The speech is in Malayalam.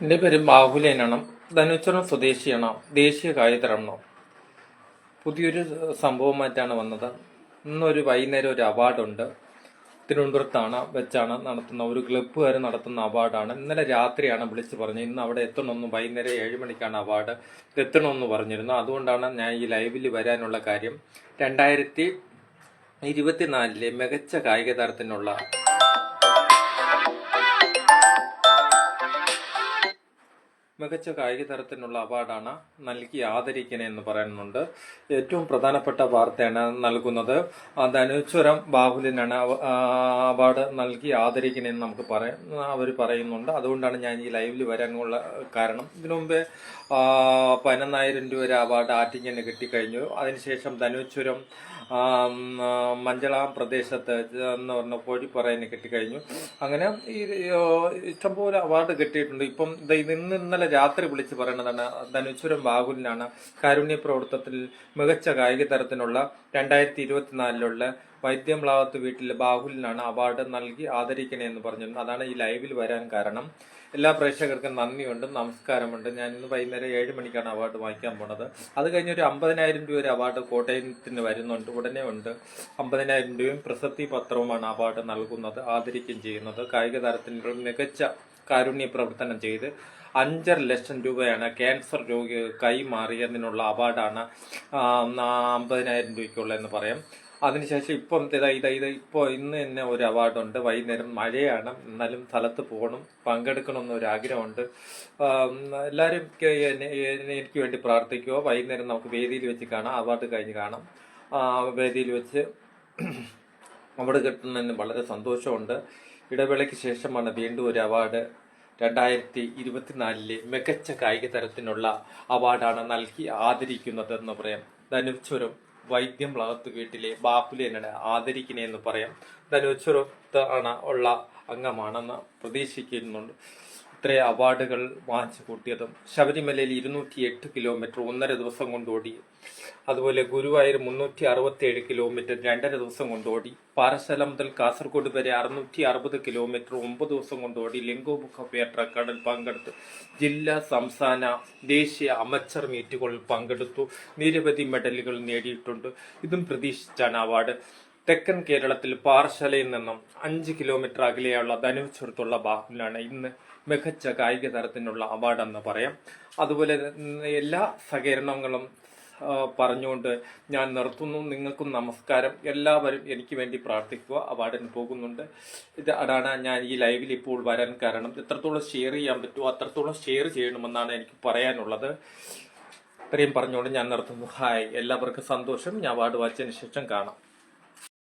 എന്റെ പേര് ബാഹുലേനാണ് ധനുച്ചറം സ്വദേശിയാണ് ദേശീയ കായികതരണം പുതിയൊരു സംഭവമായിട്ടാണ് വന്നത്. ഇന്നൊരു വൈകുന്നേരം ഒരു അവാർഡുണ്ട് തിരുവനന്തപുരത്താണ് വെച്ചാണ് നടത്തുന്ന ഒരു ക്ലബ്ബുകാർ നടത്തുന്ന അവാർഡാണ് ഇന്നലെ രാത്രിയാണ് വിളിച്ച് പറഞ്ഞത്. ഇന്ന് അവിടെ എത്തണമെന്ന് വൈകുന്നേരം ഏഴ് മണിക്കാണ് അവാർഡ് എത്തണമെന്ന് പറഞ്ഞിരുന്നു. അതുകൊണ്ടാണ് ഞാൻ ഈ ലൈവിൽ വരാനുള്ള കാര്യം. രണ്ടായിരത്തി ഇരുപത്തിനാലിലെ മികച്ച കായിക താരത്തിനുള്ള മികച്ച കായിക തരത്തിനുള്ള അവാർഡാണ് നൽകി ആദരിക്കണേ എന്ന് പറയുന്നുണ്ട്. ഏറ്റവും പ്രധാനപ്പെട്ട വാർത്തയാണ് നൽകുന്നത്. ധനുശ്വരം ബാഹുലിനാണ് അവ- അവാർഡ് നൽകി ആദരിക്കണേ എന്ന് നമുക്ക് പറയാം അവർ പറയുന്നുണ്ട്. അതുകൊണ്ടാണ് ഞാൻ ഈ ലൈവിൽ വരാനുള്ള കാരണം. ഇതിനു മുമ്പേ ആ, പതിനൊന്നായിരം രൂപ ഒരു അവാർഡ് ആറ്റിങ്ങിന് കിട്ടിക്കഴിഞ്ഞു. അതിനുശേഷം ധനുശ്വരം മഞ്ചള പ്രദേശത്ത് എന്ന് പറഞ്ഞ കോഴിപ്പറയിന് കിട്ടിക്കഴിഞ്ഞു. അങ്ങനെ ഈ ഇഷ്ടംപോലെ അവാർഡ് കിട്ടിയിട്ടുണ്ട്. ഇപ്പം ഇന്ന് ഇന്നലെ രാത്രി വിളിച്ച് പറയുന്നതാണ് ധനുശ്വരം ബാഹുലിനാണ് കാരുണ്യ പ്രവർത്തനത്തിൽ മികച്ച കായിക തരത്തിനുള്ള രണ്ടായിരത്തി ഇരുപത്തിനാലിലുള്ള വൈദ്യംളാവത്ത് വീട്ടിൽ ബാഹുലിനാണ് അവാർഡ് നൽകി ആദരിക്കണേ എന്ന് പറഞ്ഞു അതാണ് ഈ ലൈവിൽ വരാൻ കാരണം. എല്ലാ പ്രേക്ഷകർക്കും നന്ദിയുണ്ട് നമസ്കാരമുണ്ട്. ഞാൻ ഇന്ന് വൈകുന്നേരം ഏഴ് മണിക്കാണ് അവാർഡ് വാങ്ങിക്കാൻ പോണത്. അത് കഴിഞ്ഞ് ഒരു അമ്പതിനായിരം രൂപ ഒരു അവാർഡ് കോട്ടയത്തിന് വരുന്നുണ്ട് ഉടനെ ഉണ്ട്. അമ്പതിനായിരം രൂപയും പ്രശസ്തി പത്രവുമാണ് അവാർഡ് നൽകുന്നത് ആദരിക്കുകയും ചെയ്യുന്നത്. കായിക താരത്തിനുള്ള മികച്ച കാരുണ്യ പ്രവർത്തനം ചെയ്ത് അഞ്ചര ലക്ഷം രൂപയാണ് ക്യാൻസർ രോഗികൾ കൈമാറിയതിനുള്ള അവാർഡാണ് അമ്പതിനായിരം രൂപയ്ക്കുള്ളതെന്ന് പറയാം. അതിനുശേഷം ഇപ്പം ഇതാ ഇതാ ഇപ്പോൾ ഇന്ന് തന്നെ ഒരു അവാർഡുണ്ട്. വൈകുന്നേരം മഴയാണ്. എന്നാലും സ്ഥലത്ത് പോകണം പങ്കെടുക്കണമെന്ന് ഒരു ആഗ്രഹമുണ്ട്. എല്ലാവരും എനിക്ക് വേണ്ടി പ്രാർത്ഥിക്കുക. വൈകുന്നേരം നമുക്ക് വേദിയിൽ വെച്ച് കാണാം. അവാർഡ് കഴിഞ്ഞ് കാണാം. വേദിയിൽ വെച്ച് അവിടെ കിട്ടുന്നതിന് വളരെ സന്തോഷമുണ്ട്. ഇടവേളയ്ക്ക് ശേഷമാണ് വീണ്ടും ഒരു അവാർഡ് രണ്ടായിരത്തി ഇരുപത്തിനാലിലെ മികച്ച കായിക തരത്തിനുള്ള അവാർഡാണ് നൽകി ആദരിക്കുന്നത് എന്ന് പറയാം ധനുശ്വരം വൈദ്യം വളർത്തു വീട്ടിലെ ബാഹുലേനാണ് ആദരിക്കണേ എന്ന് പറയാം. ധനുശ്വരത്ത് ആണ് ഉള്ള അംഗമാണെന്ന് പ്രതീക്ഷിക്കുന്നുണ്ട്. ഇത്രയും അവാർഡുകൾ വാങ്ങിച്ചു കൂട്ടിയതും ശബരിമലയിൽ ഇരുന്നൂറ്റി എട്ട് കിലോമീറ്റർ ഒന്നര ദിവസം കൊണ്ട് ഓടി. അതുപോലെ ഗുരുവായൂർ മുന്നൂറ്റി അറുപത്തി ഏഴ് കിലോമീറ്റർ രണ്ടര ദിവസം കൊണ്ട് ഓടി. പാറശാല മുതൽ കാസർഗോഡ് വരെ അറുന്നൂറ്റി അറുപത് കിലോമീറ്റർ ഒമ്പത് ദിവസം കൊണ്ട് ഓടി. ലിംഗോമുഖ പേട്ടക്കടൽ പങ്കെടുത്തു. ജില്ലാ സംസ്ഥാന ദേശീയ അമച്ചർ മീറ്റുകളിൽ പങ്കെടുത്തു. നിരവധി മെഡലുകൾ നേടിയിട്ടുണ്ട്. ഇതും പ്രതീക്ഷിച്ചാണ് അവാർഡ്. തെക്കൻ കേരളത്തിൽ പാറശാലയിൽ നിന്നും അഞ്ച് കിലോമീറ്റർ അകലെയുള്ള ധനുച്ചുരത്തുള്ള ബാഹുലിനാണ് ഇന്ന് മികച്ച കായിക തരത്തിനുള്ള അവാർഡ് എന്ന് പറയാം. അതുപോലെ എല്ലാ സഹകരണങ്ങളും പറഞ്ഞുകൊണ്ട് ഞാൻ നിർത്തുന്നു. നിങ്ങൾക്കും നമസ്കാരം. എല്ലാവരും എനിക്ക് വേണ്ടി പ്രാർത്ഥിക്കുക. അവാർഡിന് പോകുന്നുണ്ട്. ഇത് അതാണ് ഞാൻ ഈ ലൈവിൽ ഇപ്പോൾ വരാൻ കാരണം. എത്രത്തോളം ഷെയർ ചെയ്യാൻ പറ്റുമോ അത്രത്തോളം ഷെയർ ചെയ്യണമെന്നാണ് എനിക്ക് പറയാനുള്ളത്. ഇത്രയും പറഞ്ഞുകൊണ്ട് ഞാൻ നിർത്തുന്നു. ഹായ് എല്ലാവർക്കും സന്തോഷം. ഞാൻ അവാർഡ് വായിച്ചതിന് ശേഷം കാണാം.